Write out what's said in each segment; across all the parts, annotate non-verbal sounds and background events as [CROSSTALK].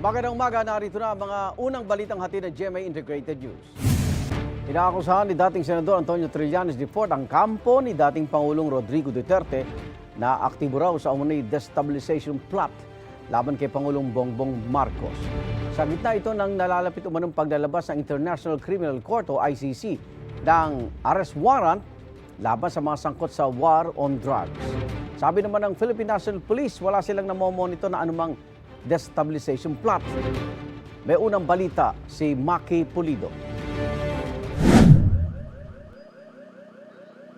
Magandang umaga, narito na ang mga unang balitang hatid ng GMA Integrated News. Inaakusahan ni dating Senador Antonio Trillanes IV ang kampo ni dating Pangulong Rodrigo Duterte na aktibo raw sa umunoy destabilization plot laban kay Pangulong Bongbong Marcos. Sa gitna ito ng nalalapit umanong paglalabas ng International Criminal Court o ICC ng arrest warrant laban sa mga sangkot sa war on drugs. Sabi naman ng Philippine National Police, wala silang namomonitor na anumang destabilization plot. May unang balita si Maki Pulido.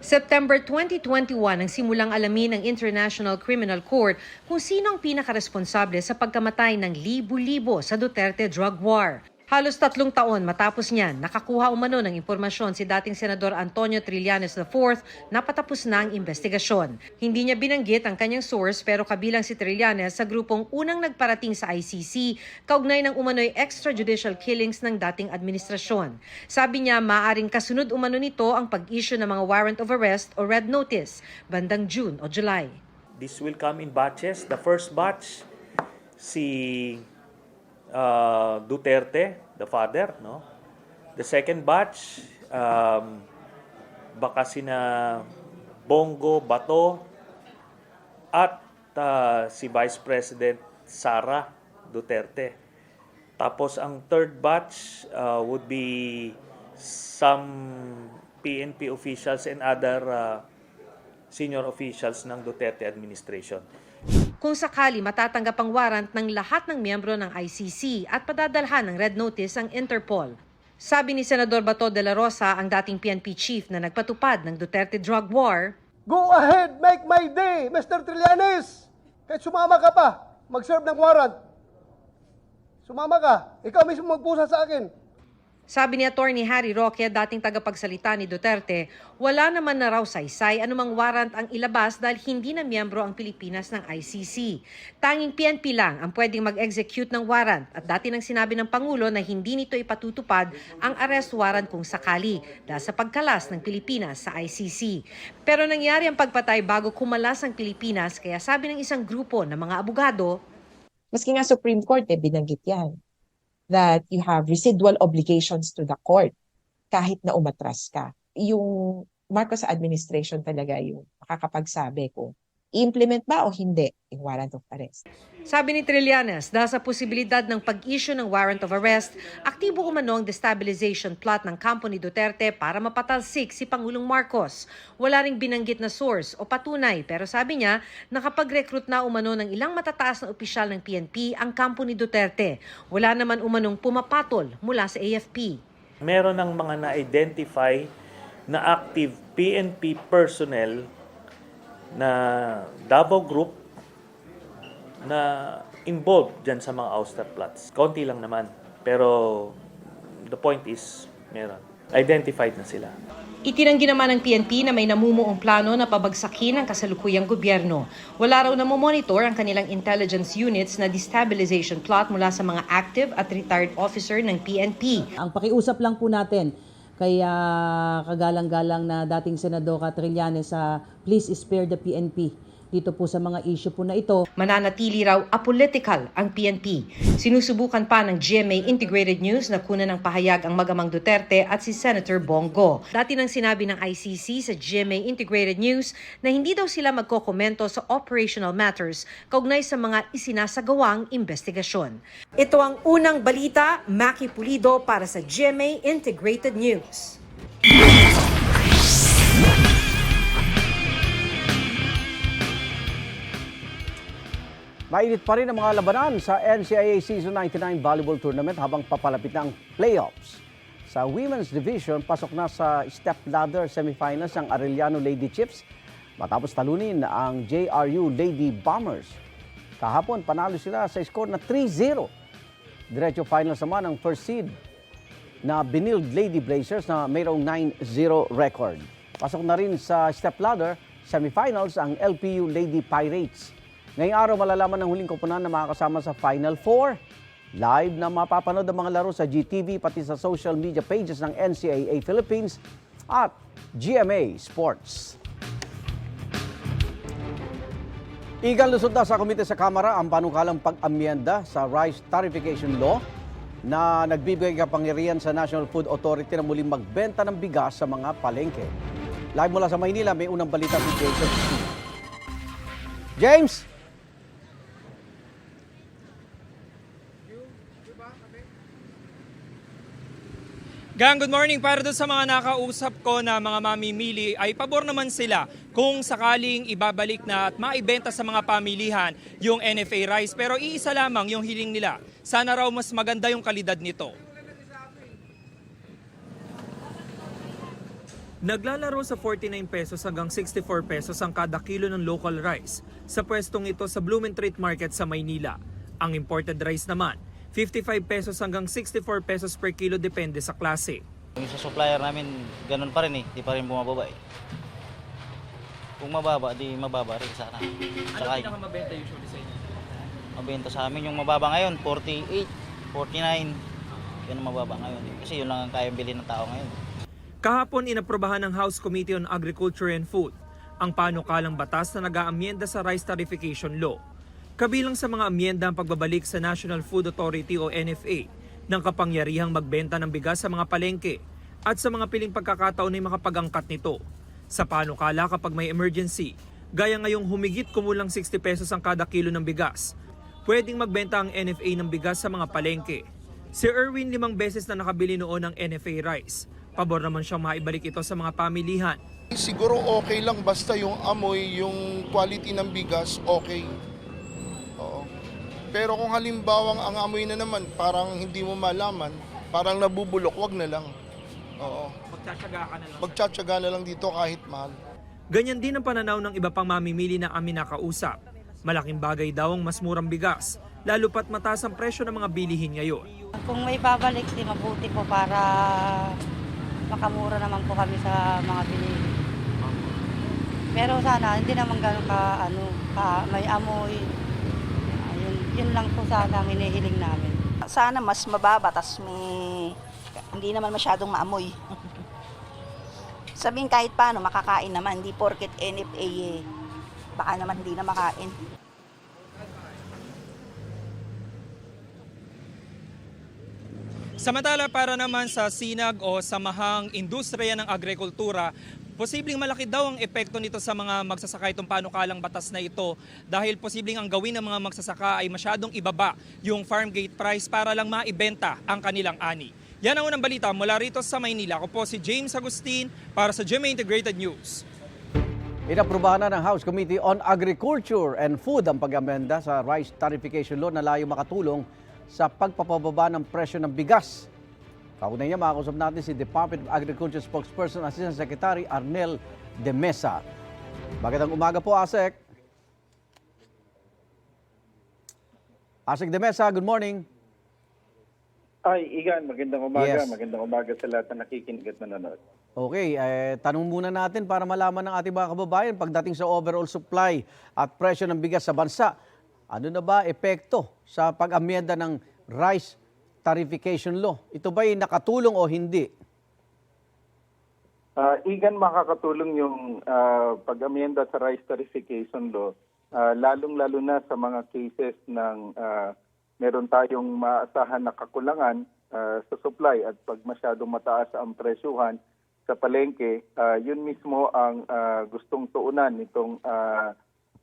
September 2021 ang simulang alamin ng International Criminal Court kung sino ang pinakaresponsable sa pagkamatay ng libu-libo sa Duterte drug war. Halos tatlong taon matapos niyan, nakakuha umano ng impormasyon si dating Senador Antonio Trillanes IV na patapos na ang investigasyon. Hindi niya binanggit ang kanyang source pero kabilang si Trillanes sa grupong unang nagparating sa ICC kaugnay ng umano'y extrajudicial killings ng dating administrasyon. Sabi niya maaring kasunod umano nito ang pag-issue ng mga warrant of arrest o red notice bandang June o July. This will come in batches. The first batch, si uh, Duterte, the father, no? The second batch, um, baka sina Bongo, Bato, at uh, si Vice President Sara Duterte. Tapos ang third batch uh, would be some PNP officials and other uh, senior officials ng Duterte administration. Kung sakali matatanggap ang warrant ng lahat ng miyembro ng ICC at padadalhan ng red notice ang Interpol. Sabi ni Senador Bato de la Rosa, ang dating PNP chief na nagpatupad ng Duterte drug war, Go ahead, make my day, Mr. Trillanes. Kahit sumama ka pa, mag-serve ng warrant. Sumama ka, ikaw mismo magpusa sa akin. Sabi ni Attorney Harry Roque, dating tagapagsalita ni Duterte, wala naman na raw saysay anumang warrant ang ilabas dahil hindi na miyembro ang Pilipinas ng ICC. Tanging PNP lang ang pwedeng mag-execute ng warrant at dati nang sinabi ng Pangulo na hindi nito ipatutupad ang arrest warrant kung sakali dahil sa pagkalas ng Pilipinas sa ICC. Pero nangyari ang pagpatay bago kumalas ang Pilipinas kaya sabi ng isang grupo ng mga abogado, Maski nga Supreme Court, eh, binanggit yan, that you have residual obligations to the court kahit na umatras ka. Yung Marcos administration talaga yung makakapagsabi kung i-implement ba o hindi yung warrant of arrest. Sabi ni Trillanes, dahil sa posibilidad ng pag-issue ng warrant of arrest, aktibo umano ang destabilization plot ng kampo ni Duterte para mapatalsik si Pangulong Marcos. Wala ring binanggit na source o patunay pero sabi niya nakapag-recruit na umano ng ilang matataas na opisyal ng PNP ang kampo ni Duterte. Wala naman umanong pumapatol mula sa AFP. Meron ng mga na-identify na active PNP personnel na Davao Group na involved dyan sa mga ouster plots. Konti lang naman. Pero the point is, meron. Identified na sila. Itinanggi naman ng PNP na may namumuong plano na pabagsakin ang kasalukuyang gobyerno. Wala raw na monitor ang kanilang intelligence units na destabilization plot mula sa mga active at retired officer ng PNP. Ang pakiusap lang po natin kay ah, kagalang-galang na dating Senador Trillanes sa please spare the PNP dito po sa mga issue po na ito. Mananatili raw apolitical ang PNP. Sinusubukan pa ng GMA Integrated News na kunan ng pahayag ang magamang Duterte at si Senator Bongo. Dati nang sinabi ng ICC sa GMA Integrated News na hindi daw sila magkokomento sa operational matters kaugnay sa mga isinasagawang investigasyon. Ito ang unang balita, Maki Pulido para sa GMA Integrated News. Mainit pa rin ang mga labanan sa NCAA Season 99 Volleyball Tournament habang papalapit na ang playoffs. Sa Women's Division, pasok na sa step ladder semifinals ang Arellano Lady Chips matapos talunin ang JRU Lady Bombers. Kahapon, panalo sila sa score na 3-0. Diretso finals naman ang first seed na Binild Lady Blazers na mayroong 9-0 record. Pasok na rin sa step ladder semifinals ang LPU Lady Pirates. Ngayong araw malalaman ng huling koponan na makakasama sa Final Four. Live na mapapanood ang mga laro sa GTV pati sa social media pages ng NCAA Philippines at GMA Sports. Igan lusod na sa komite sa Kamara ang panukalang pag-amyenda sa Rice Tarification Law na nagbibigay kapangyarihan sa National Food Authority na muling magbenta ng bigas sa mga palengke. Live mula sa Maynila, may unang balita si. Agustin. James! Gang, good morning. Para doon sa mga nakausap ko na mga mamimili, ay pabor naman sila kung sakaling ibabalik na at maibenta sa mga pamilihan yung NFA rice. Pero iisa lamang yung hiling nila. Sana raw mas maganda yung kalidad nito. Naglalaro sa 49 pesos hanggang 64 pesos ang kada kilo ng local rice sa pwestong ito sa Blumentritt Market sa Maynila. Ang imported rice naman, 55 pesos hanggang 64 pesos per kilo depende sa klase. Yung sa supplier namin, ganun pa rin eh. Di pa rin bumababa eh. Kung mababa, di mababa rin sana. Saka, pinakamabenta usually sa inyo? mabenta sa amin yung mababa ngayon, 48, 49. Yun ang mababa ngayon. eh. Kasi yun lang ang kaya bilhin ng tao ngayon. Kahapon inaprobahan ng House Committee on Agriculture and Food ang panukalang batas na nag-aamyenda sa Rice Tarification Law. Kabilang sa mga amyenda ang pagbabalik sa National Food Authority o NFA ng kapangyarihang magbenta ng bigas sa mga palengke at sa mga piling pagkakataon ay makapag-angkat nito. Sa panukala kapag may emergency, gaya ngayong humigit kumulang 60 pesos ang kada kilo ng bigas, pwedeng magbenta ang NFA ng bigas sa mga palengke. Si Erwin limang beses na nakabili noon ng NFA rice. Pabor naman siyang maibalik ito sa mga pamilihan. Siguro okay lang basta yung amoy, yung quality ng bigas, okay. Pero kung halimbawang ang amoy na naman, parang hindi mo malaman, parang nabubulok, wag na lang. Oo. Magtsatsaga ka na lang. Magtsatsaga na lang dito kahit mahal. Ganyan din ang pananaw ng iba pang mamimili na amin nakausap. Malaking bagay daw ang mas murang bigas, lalo pat mataas ang presyo ng mga bilihin ngayon. Kung may babalik, di mabuti po para makamura naman po kami sa mga binili. Pero sana, hindi naman ganun ka, ano, ka, may amoy. Yun lang po sana ang hinihiling namin. Sana mas mababa, tas may hindi naman masyadong maamoy. Sabihin kahit paano, makakain naman. Hindi porket NFA eh. Baka naman hindi na makain. Samantala para naman sa sinag o samahang industriya ng agrikultura, posibleng malaki daw ang epekto nito sa mga magsasaka itong panukalang batas na ito dahil posibleng ang gawin ng mga magsasaka ay masyadong ibaba yung farm gate price para lang maibenta ang kanilang ani. Yan ang unang balita mula rito sa Maynila. Ako po si James Agustin para sa GMA Integrated News. Inaprubahan na ng House Committee on Agriculture and Food ang pag-amenda sa Rice Tarification Law na layo makatulong sa pagpapababa ng presyo ng bigas. Kaunay niya, makakusap natin si Department of Agriculture Spokesperson Assistant Secretary Arnel De Mesa. Magandang umaga po, Asek. Asek De Mesa, good morning. Ay, Igan, magandang umaga. Yes. Magandang umaga sa lahat na nakikinig at nanonood. Okay, eh, tanong muna natin para malaman ng ating mga kababayan pagdating sa overall supply at presyo ng bigas sa bansa. Ano na ba epekto sa pag-amyenda ng rice tarification law? Ito ba'y nakatulong o hindi? Ah, Igan, makakatulong yung ah, pag-amienda sa rice tarification law, ah, lalong-lalo na sa mga cases ng ah, meron tayong maasahan na kakulangan ah, sa supply at pag masyadong mataas ang presyuhan sa palengke, ah, yun mismo ang ah, gustong tuunan nitong ah,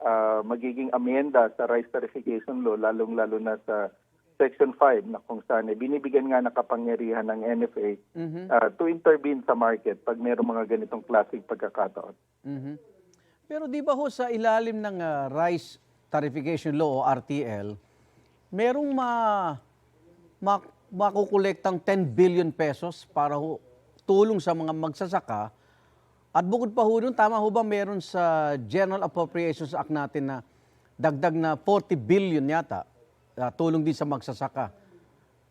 ah, magiging amienda sa rice tarification law, lalong-lalo na sa Section 5 na kung saan eh, binibigyan nga ng kapangyarihan ng NFA uh, to intervene sa market pag mayroong mga ganitong klaseng pagkakataon. Mhm. Pero di ba ho sa ilalim ng ah, rice tarification law o RTL, merong ma, ma makukolektang 10 billion pesos para ho tulong sa mga magsasaka. At bukod pa ho dun, tama ho ba meron sa General Appropriations Act natin na dagdag na 40 billion yata ah, tulong din sa magsasaka.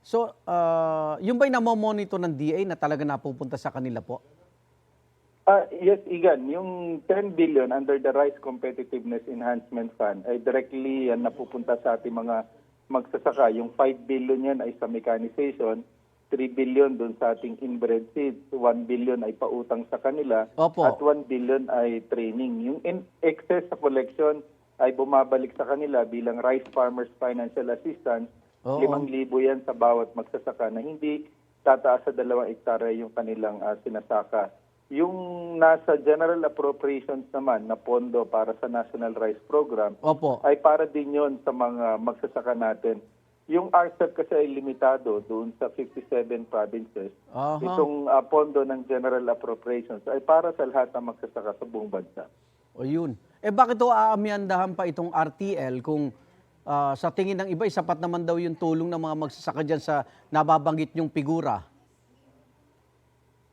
So, ah, yung ba'y namomonitor ng DA na talaga napupunta sa kanila po? Ah, yes, Igan, yung 10 billion under the Rice Competitiveness Enhancement Fund ay directly yan napupunta sa ating mga magsasaka. Yung 5 billion yan ay sa mechanization, 3 billion dun sa ating inbred seeds, 1 billion ay pautang sa kanila, Opo. at 1 billion ay training. Yung in excess sa collection, ay bumabalik sa kanila bilang Rice Farmers Financial Assistance. Oo. 5,000 yan sa bawat magsasaka na hindi tataas sa dalawang hektarya yung kanilang ah, sinasaka. Yung nasa General Appropriations naman na pondo para sa National Rice Program Opo. ay para din yon sa mga magsasaka natin. Yung RCEP kasi ay limitado doon sa 57 provinces. Aha. Itong ah, pondo ng General Appropriations ay para sa lahat ng magsasaka sa buong bansa. O yun. Eh bakit o aamyandahan pa itong RTL kung ah, sa tingin ng iba, sapat naman daw yung tulong ng mga magsasaka dyan sa nababanggit yung figura?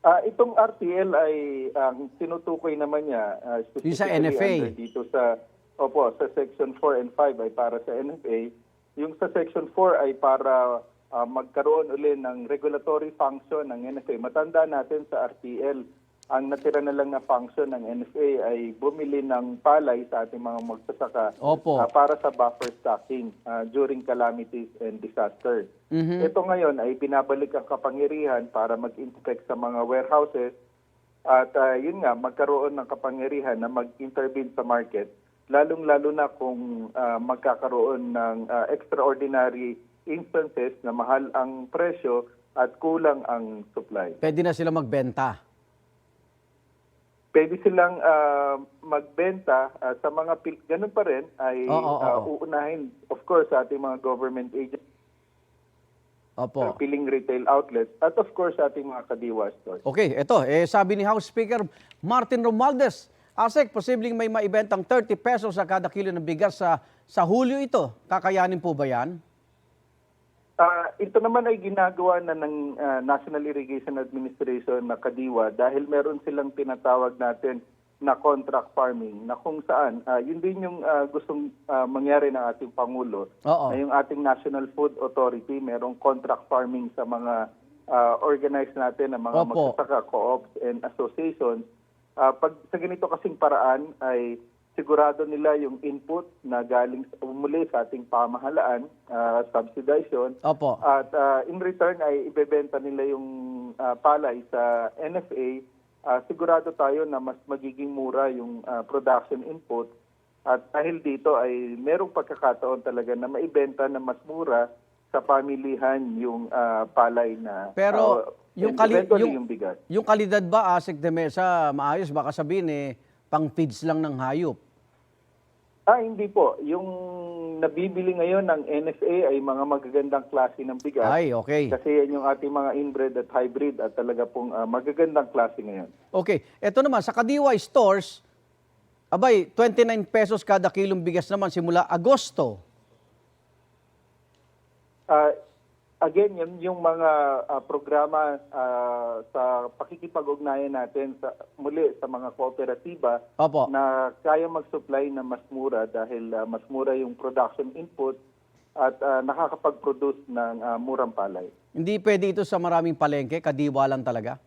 Ah, itong RTL ay ang tinutukoy naman niya ah, Yung sa specifically NFA. dito sa Opo, sa section 4 and 5 ay para sa NFA. Yung sa section 4 ay para ah, magkaroon uli ng regulatory function ng NFA. Matanda natin sa RTL, ang natira na lang na function ng NFA ay bumili ng palay sa ating mga magsasaka Opo. ah, para sa buffer stocking ah, during calamities and disaster. Ito ngayon ay binabalik ang kapangyarihan para mag-inspect sa mga warehouses at ah, yun nga, magkaroon ng kapangyarihan na mag-intervene sa market, lalong-lalo na kung ah, magkakaroon ng ah, extraordinary instances na mahal ang presyo at kulang ang supply. Pwede na sila magbenta. Pwede silang ah, magbenta ah, sa mga, pil- ganun pa rin, ay Oo, oo, oo. uunahin, of course, sa ating mga government agencies, Opo. piling retail outlets, at of course, sa ating mga kadiwa stores. Okay, ito, eh, sabi ni House Speaker Martin Romualdez, Asek, posibleng may maibentang 30 pesos sa kada kilo ng bigas sa, sa Hulyo ito. Kakayanin po ba yan? Ah, ito naman ay ginagawa na ng ah, National Irrigation Administration na kadiwa dahil meron silang tinatawag natin na contract farming na kung saan ah, yun din yung ah, gustong ah, mangyari ng ating Pangulo Oo. na yung ating National Food Authority merong contract farming sa mga ah, organized natin na mga Opo. magsasaka, co-ops and associations. Ah, pag sa ganito kasing paraan ay sigurado nila yung input na galing muli sa ating pamahalaan, ah, subsidization, Opo. at ah, in return ay ibebenta nila yung ah, palay sa NFA. Ah, sigurado tayo na mas magiging mura yung ah, production input. At dahil dito ay merong pagkakataon talaga na maibenta na mas mura sa pamilihan yung ah, palay na Pero ah, yung, kali, yung, yung bigas. yung kalidad ba, Asek de Mesa, maayos? Baka sabihin eh, pang feeds lang ng hayop. Ah, hindi po. Yung nabibili ngayon ng NFA ay mga magagandang klase ng bigas. Ay, okay. Kasi yan yung ating mga inbred at hybrid at talaga pong ah, magagandang klase ngayon. Okay, eto naman, sa Kadiwa stores, abay, 29 pesos kada kilong bigas naman simula Agosto. Ah, again, yun yung mga ah, programa ah, sa pakikipag-ugnayan natin sa, muli sa mga kooperatiba Opo. na kaya mag-supply na mas mura dahil ah, mas mura yung production input at ah, nakakapag-produce ng ah, murang palay. Hindi pwede ito sa maraming palengke, Kadiwa lang talaga.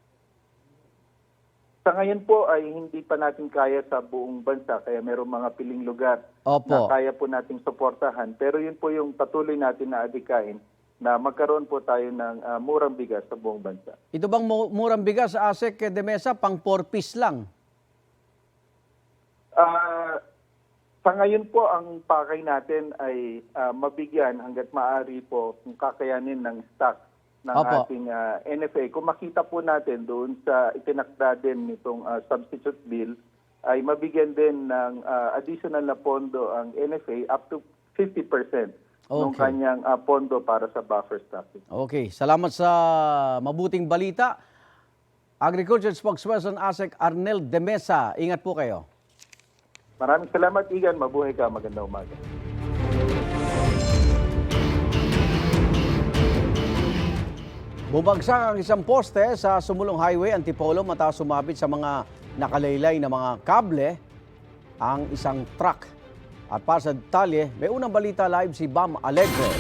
Sa ngayon po ay hindi pa natin kaya sa buong bansa kaya merong mga piling lugar Opo. na kaya po nating suportahan. Pero yun po yung patuloy natin na adikain na magkaroon po tayo ng ah, murang bigas sa buong bansa. Ito bang mu- murang bigas, Asek de Mesa, pang 4 piece lang? Ah, sa ngayon po ang pakay natin ay ah, mabigyan hanggat maaari po kung kakayanin ng stock ng Opo. ating ah, NFA. Kung makita po natin doon sa itinakda din nitong ah, substitute bill ay mabigyan din ng ah, additional na pondo ang NFA up to 50% ng Okay. kanyang ah, pondo para sa buffer stocking. Okay, salamat sa mabuting balita. Agriculture Spokesperson Asek Arnel de Mesa, ingat po kayo. Maraming salamat, Igan. Mabuhay ka. Magandang umaga. Bumagsak ang isang poste sa Sumulong Highway, Antipolo, matapos sumabit sa mga nakalaylay na mga kable ang isang truck. At para sa detalye, may unang balita live si Bam Alegre.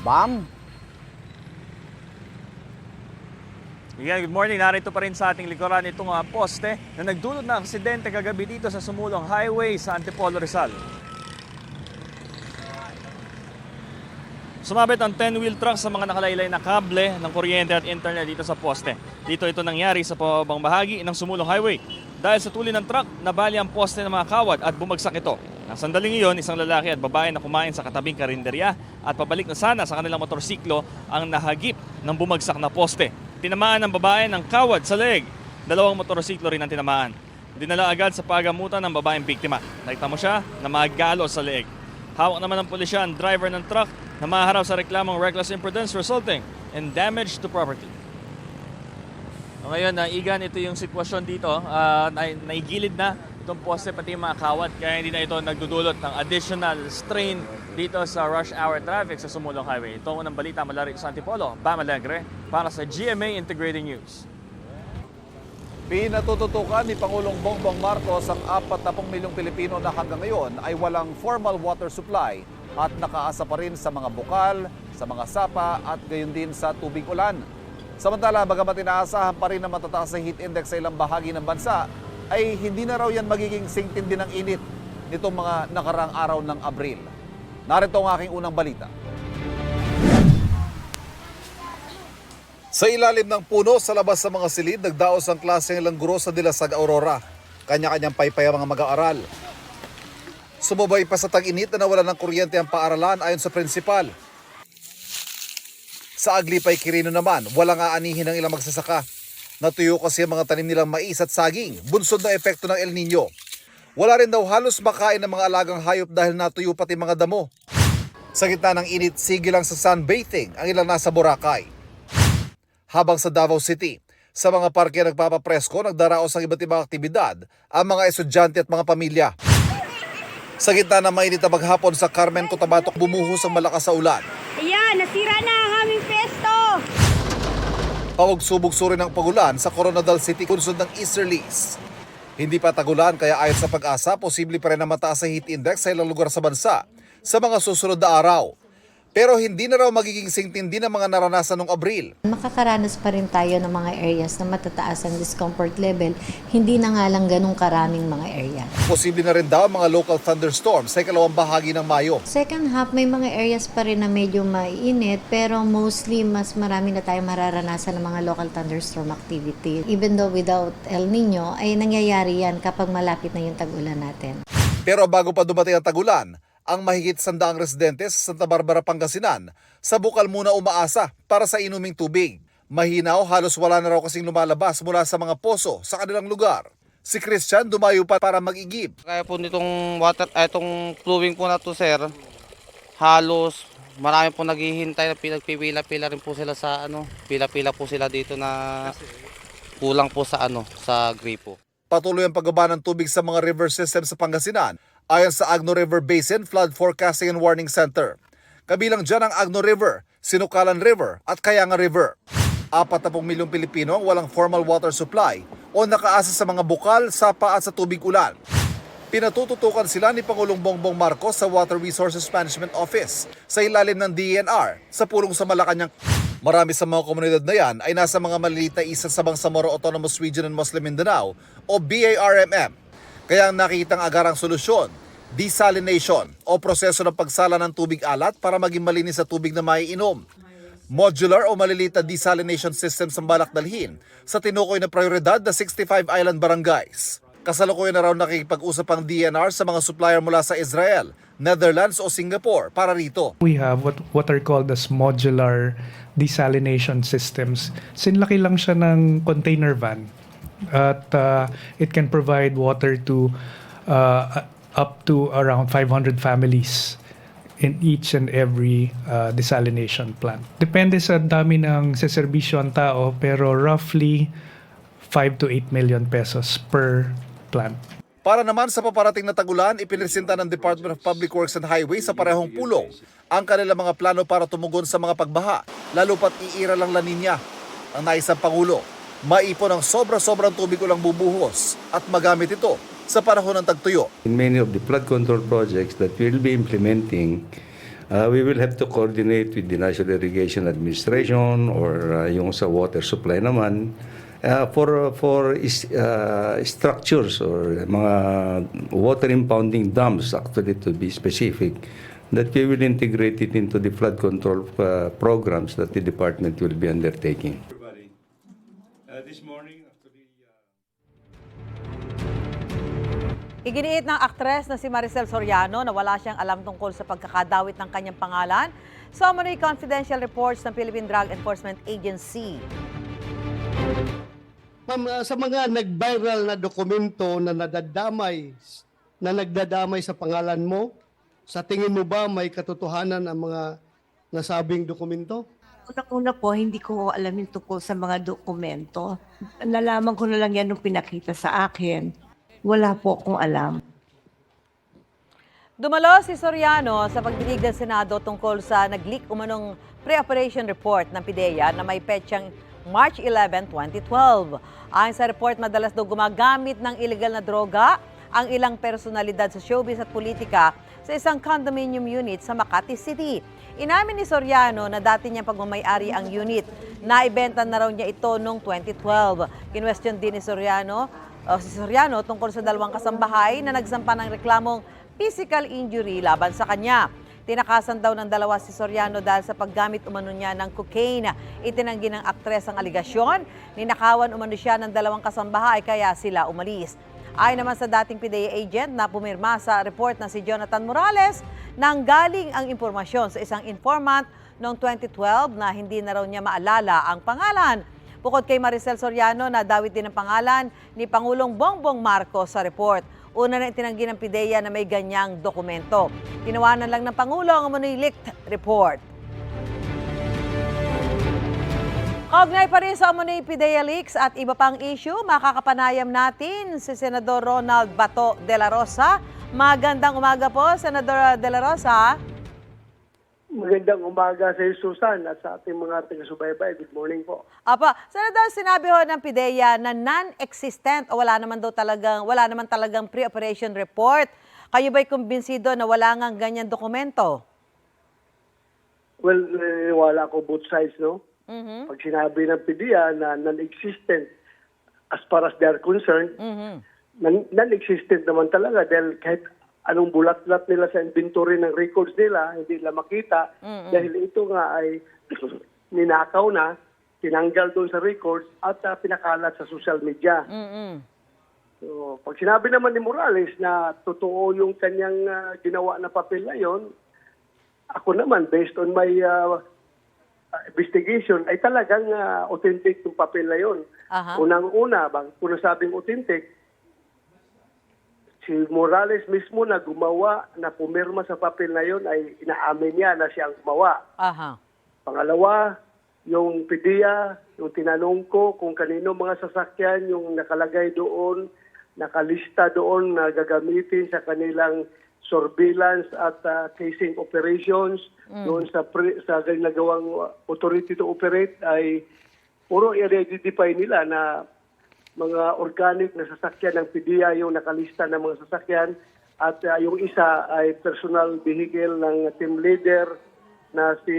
Bam? Yan, good morning. Narito pa rin sa ating likuran itong mga poste na nagdulot ng aksidente kagabi dito sa Sumulong Highway sa Antipolo, Rizal. Sumabit ang 10-wheel truck sa mga nakalaylay na kable ng kuryente at internet dito sa poste. Dito ito nangyari sa pababang bahagi ng Sumulong Highway. Dahil sa tuli ng truck, nabali ang poste ng mga kawad at bumagsak ito. Nang sandaling iyon, isang lalaki at babae na kumain sa katabing karinderya at pabalik na sana sa kanilang motorsiklo ang nahagip ng bumagsak na poste. Tinamaan ng babae ng kawad sa leeg. Dalawang motorsiklo rin ang tinamaan. Dinala agad sa pagamutan ng babaeng biktima. Nakita mo siya na magalo sa leeg. Hawak naman ng pulisya ang driver ng truck na maharap sa reklamong reckless imprudence resulting in damage to property. Ngayon, naigan ito yung sitwasyon dito. Ah, nai- naigilid na itong poste pati yung mga kawat. Kaya hindi na ito nagdudulot ng additional strain dito sa rush hour traffic sa Sumulong Highway. Ito ang unang balita mula rito sa Antipolo, Bam para sa GMA Integrated News. Pinatututukan ni Pangulong Bongbong Marcos ang 40 milyong Pilipino na hanggang ngayon ay walang formal water supply at nakaasa pa rin sa mga bukal, sa mga sapa at gayon din sa tubig ulan. Samantala, bagamat inaasahan pa rin na matataas na heat index sa ilang bahagi ng bansa, ay hindi na raw yan magiging singtindi ng init nitong mga nakarang araw ng Abril. Narito ang aking unang balita. Sa ilalim ng puno sa labas sa mga silid, nagdaos ang klaseng ilang guro sa Dilasag Aurora. Kanya-kanyang paypay ang mga mag-aaral. Sumabay pa sa tag-init na nawalan ng kuryente ang paaralan ayon sa prinsipal. Sa Aglipay Quirino naman, walang aanihin ng ilang magsasaka. Natuyo kasi ang mga tanim nilang mais at saging, bunsod ng epekto ng El Nino. Wala rin daw halos makain ng mga alagang hayop dahil natuyo pati mga damo. Sa gitna ng init, sige lang sa sunbathing ang ilang nasa Boracay. Habang sa Davao City, sa mga parke nagpapapresko, nagdaraos ang iba't ibang aktibidad ang mga estudyante at mga pamilya. Sa gitna ng mainit na maghapon sa Carmen Cotabato, bumuhos ang malakas sa ulan. Pawag-subog-suri ng pagulan sa Coronadal City kunsod ng easterlies. Hindi pa tagulan kaya ayon sa pag-asa, posible pa rin na mataas sa heat index sa ilang lugar sa bansa sa mga susunod na araw. Pero hindi na raw magiging singtindi ng mga naranasan noong Abril. Makakaranas pa rin tayo ng mga areas na matataas ang discomfort level, hindi na nga lang ganong karaming mga area. Posible na rin daw mga local thunderstorms sa ikalawang bahagi ng Mayo. Second half, may mga areas pa rin na medyo mainit, pero mostly mas marami na tayo mararanasan ng mga local thunderstorm activity. Even though without El Nino, ay nangyayari yan kapag malapit na yung tag-ulan natin. Pero bago pa dumating ang tagulan, ang mahigit sandaang residente sa Santa Barbara, Pangasinan, sa bukal muna umaasa para sa inuming tubig. Mahinaw, halos wala na raw kasing lumalabas mula sa mga poso sa kanilang lugar. Si Christian dumayo pa para mag-igib. Kaya po nitong water, ay itong flowing po na to sir, halos marami po naghihintay na pinagpipila-pila rin po sila sa ano, pila-pila po sila dito na kulang po sa ano, sa gripo. Patuloy ang pagbaba ng tubig sa mga river system sa Pangasinan ayon sa Agno River Basin Flood Forecasting and Warning Center. Kabilang dyan ang Agno River, Sinukalan River at Kayanga River. 40 milyong Pilipino ang walang formal water supply o nakaasa sa mga bukal, sapa at sa tubig ulan. Pinatututukan sila ni Pangulong Bongbong Marcos sa Water Resources Management Office sa ilalim ng DNR sa pulong sa Malacanang. Marami sa mga komunidad na yan ay nasa mga maliliit na isa sa Bangsamoro Autonomous Region and Muslim Mindanao o BARMM. Kaya ang nakikitang agarang solusyon, desalination o proseso ng pagsala ng tubig alat para maging malinis sa tubig na maiinom. Modular o maliliit na desalination system sa balak dalhin sa tinukoy na prioridad na 65 island barangays. Kasalukuyan na raw nakikipag-usap ang DNR sa mga supplier mula sa Israel, Netherlands o Singapore para rito. We have what, what are called as modular desalination systems. Sinlaki lang siya ng container van at uh, it can provide water to uh, up to around 500 families in each and every uh, desalination plant. Depende sa dami ng seserbisyo ang tao pero roughly 5 to 8 million pesos per plant. Para naman sa paparating na tagulan, ipinresenta ng Department of Public Works and Highways sa parehong pulong ang kanilang mga plano para tumugon sa mga pagbaha, lalo pat iira lang La Nina. Ang naisang Pangulo, maipon ang sobra-sobrang tubig ulang bubuhos at magamit ito sa panahon ng tagtuyo. In many of the flood control projects that we'll be implementing, uh, we will have to coordinate with the National Irrigation Administration or uh, yung sa water supply naman uh, for for is, uh, structures or mga water impounding dams actually to be specific that we will integrate it into the flood control uh, programs that the department will be undertaking. Iginiit ng aktres na si Maricel Soriano na wala siyang alam tungkol sa pagkakadawit ng kanyang pangalan sa umano'y confidential reports ng Philippine Drug Enforcement Agency. Ma'am, ah, sa mga nag-viral na dokumento na nadadamay, na nagdadamay sa pangalan mo, sa tingin mo ba may katotohanan ang mga nasabing dokumento? Unang-una po, hindi ko alam yung tungkol sa mga dokumento. Nalaman ko na lang yan nung pinakita sa akin. Wala po akong alam. Dumalo si Soriano sa pagdinig ng Senado tungkol sa nag-leak umanong pre-operation report ng PIDEA na may petsang March 11, 2012. Ayon sa report, madalas daw gumagamit ng illegal na droga ang ilang personalidad sa showbiz at politika sa isang condominium unit sa Makati City. Inamin ni Soriano na dati niyang pagmamayari ang unit. Naibenta na raw niya ito noong 2012. Kinwestiyon din ni Soriano, o si Soriano tungkol sa dalawang kasambahay na nagsampa ng reklamong physical injury laban sa kanya. Tinakasan daw ng dalawa si Soriano dahil sa paggamit umano niya ng cocaine. Itinanggi ng aktres ang aligasyon. Ninakawan umano siya ng dalawang kasambahay kaya sila umalis. Ayon naman sa dating PDEA agent na pumirma sa report na si Jonathan Morales, nang galing ang impormasyon sa isang informant noong 2012 na hindi na raw niya maalala ang pangalan. Bukod kay Maricel Soriano, nadawit din ang pangalan ni Pangulong Bongbong Marcos sa report. Una na itinanggi ng PIDEA na may ganyang dokumento. Tinawanan lang ng Pangulo ang leaked report. Kaugnay pa rin sa umano'y PIDEA leaks at iba pang issue, makakapanayam natin si Senador Ronald Bato de la Rosa. Magandang umaga po, Senador de la Rosa. Magandang umaga sa iyo, Susan, at sa ating mga taga-subaybay. Good morning po. Apa, Senador, sinabi ho ng PIDEA na non-existent o wala naman daw talagang, wala naman talagang pre-operation report. Kayo ba'y kumbinsido na wala nga ganyan dokumento? Well, naniniwala ko both sides, no? Mhm. Pag sinabi ng PDEA na non-existent as far as they are concerned, Mhm. non- non-existent naman talaga dahil kahit anong bulat-lat nila sa inventory ng records nila, hindi nila makita Mm-mm. dahil ito nga ay [CLEARS THROAT] ninakaw na, tinanggal doon sa records at ah, pinakalat sa social media. Mhm. So, pag sinabi naman ni Morales na totoo yung kanyang ah, ginawa na papel na yon, ako naman, based on my ah, investigation, ay talagang ah, authentic yung papel na yon. Aha. Unang-una, bang, kung nasabing authentic, si Morales mismo na gumawa, na pumirma sa papel na yon ay inaamin niya na siya ang gumawa. Aha. Pangalawa, yung PDEA, yung tinanong ko kung kanino mga sasakyan yung nakalagay doon, nakalista doon na gagamitin sa kanilang surveillance at ah, casing operations Mm. doon sa pre, sa ginagawang authority to operate ay puro i-identify nila na mga organic na sasakyan ng PDEA yung nakalista ng mga sasakyan at ah, yung isa ay personal vehicle ng team leader na si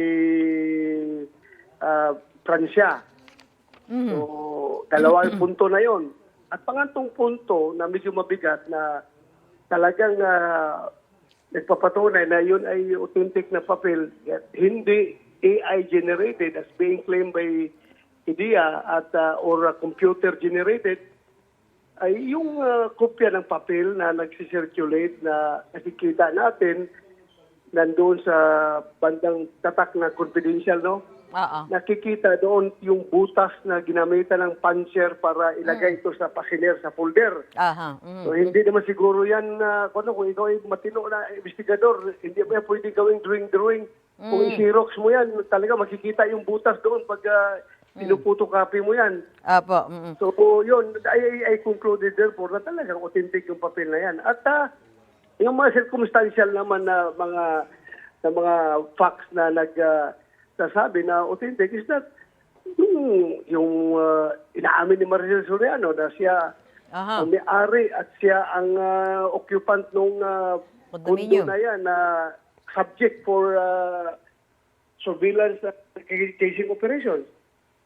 ah, Francia. So, dalawang punto na yon. At pangantong punto na medyo mabigat na talagang ah, nagpapatunay na yun ay authentic na papel hindi AI generated as being claimed by IDEA at ah, or ah, computer generated ay yung ah, kopya ng papel na nagsisirculate na nakikita natin nandoon sa bandang tatak na confidential no Oo. nakikita doon yung butas na ginamitan ng puncher para ilagay ito sa pasiner sa folder. Aha. Mhm. So, hindi naman siguro yan na kung, ano, kung ikaw ay matino na investigador, hindi mo yan pwede gawing drawing-drawing. Kung Mm. i-xerox mo yan, talaga makikita yung butas doon pag uh, pinuputocopy mo yan. Apo. mhm. So, yun, I, I, concluded therefore na talagang authentic yung papel na yan. At ah, yung mga circumstantial naman na mga na mga facts na nag ah, sasabi na authentic is that yung, yung ah, inaamin ni Maricel Soriano na siya Aha. ang may-ari at siya ang ah, occupant nung uh, condo na yan na subject for ah, surveillance at casing operations.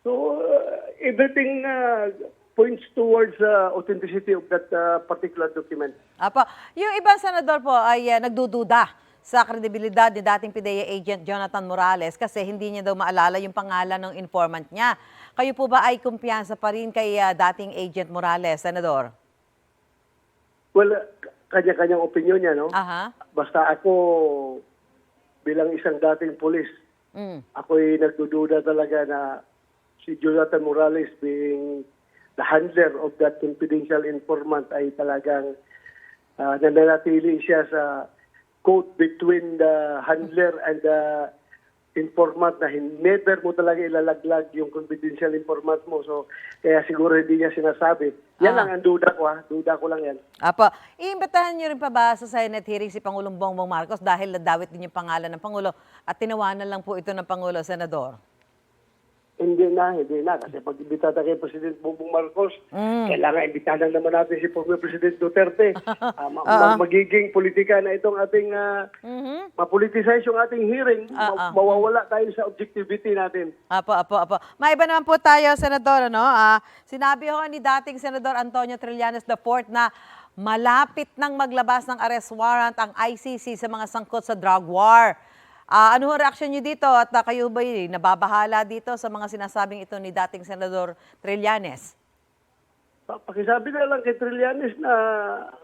So, uh, everything uh, points towards uh, authenticity of that uh, particular document. Apo. Yung ibang senador po ay ah, nagdududa sa kredibilidad ni dating PIDEA agent Jonathan Morales kasi hindi niya daw maalala yung pangalan ng informant niya. Kayo po ba ay kumpiyansa pa rin kay ah, dating agent Morales, Senador? Well, uh, kanya-kanyang opinion niya, no? Aha. Basta ako, bilang isang dating pulis, Mm. ako'y nagdududa talaga na si Jonathan Morales being the handler of that confidential informant ay talagang uh, nananatili siya sa code between the handler and the informant na never mo talaga ilalaglag yung confidential informant mo. So, kaya siguro hindi niya sinasabi. Yan Ah. lang ang duda ko ha. Duda ko lang yan. Apo, iimbitahan niyo rin pa ba sa Senate hearing si Pangulong Bongbong Marcos dahil nadawit din yung pangalan ng Pangulo at tinawanan lang po ito ng Pangulo, Senador? Hindi na, hindi na. Kasi pag imbitata kay President Bongbong Marcos, Mm. kailangan imbitahan naman natin si former President Duterte. [LAUGHS] Ah, ma- Oo. ma- magiging politika na itong ating, uh, Mhm. mapoliticize yung ating hearing, Ah, ah. ma- mawawala tayo sa objectivity natin. Apo, apo, apo. May iba naman po tayo, Senador, ano? Ah, sinabi ho ni dating Senador Antonio Trillanes IV na malapit nang maglabas ng arrest warrant ang ICC sa mga sangkot sa drug war. Ah, ano ho reaksyon niyo dito at ah, kayo ba nababahala dito sa mga sinasabing ito ni dating Senador Trillanes? Pa- Pakisabi na lang kay Trillanes na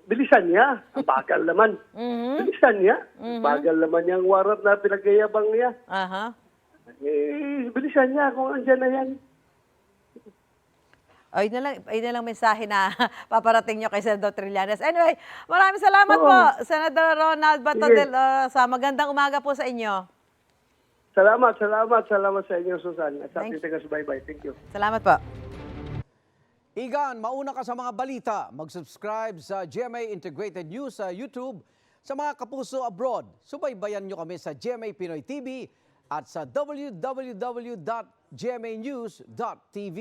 bilisan niya. Ang [LAUGHS] bagal naman. Mhm. Bilisan niya. Mhm. Bagal naman yung warrant na pinagyayabang niya. Aha. Eh, bilisan niya kung andyan na yan. Ay na lang, ay na lang mensahe na [LAUGHS] paparating nyo kay Senador Trillanes. Anyway, maraming salamat Oo. po, Senador Ronald Bato Sige. del Oro. Sa magandang umaga po sa inyo. Salamat, salamat, salamat sa inyo, Susan. At sa Thank ating taga bye Thank you. Salamat po. Igan, mauna ka sa mga balita. Mag-subscribe sa GMA Integrated News sa YouTube. Sa mga kapuso abroad, subaybayan nyo kami sa GMA Pinoy TV at sa www.gmanews.tv.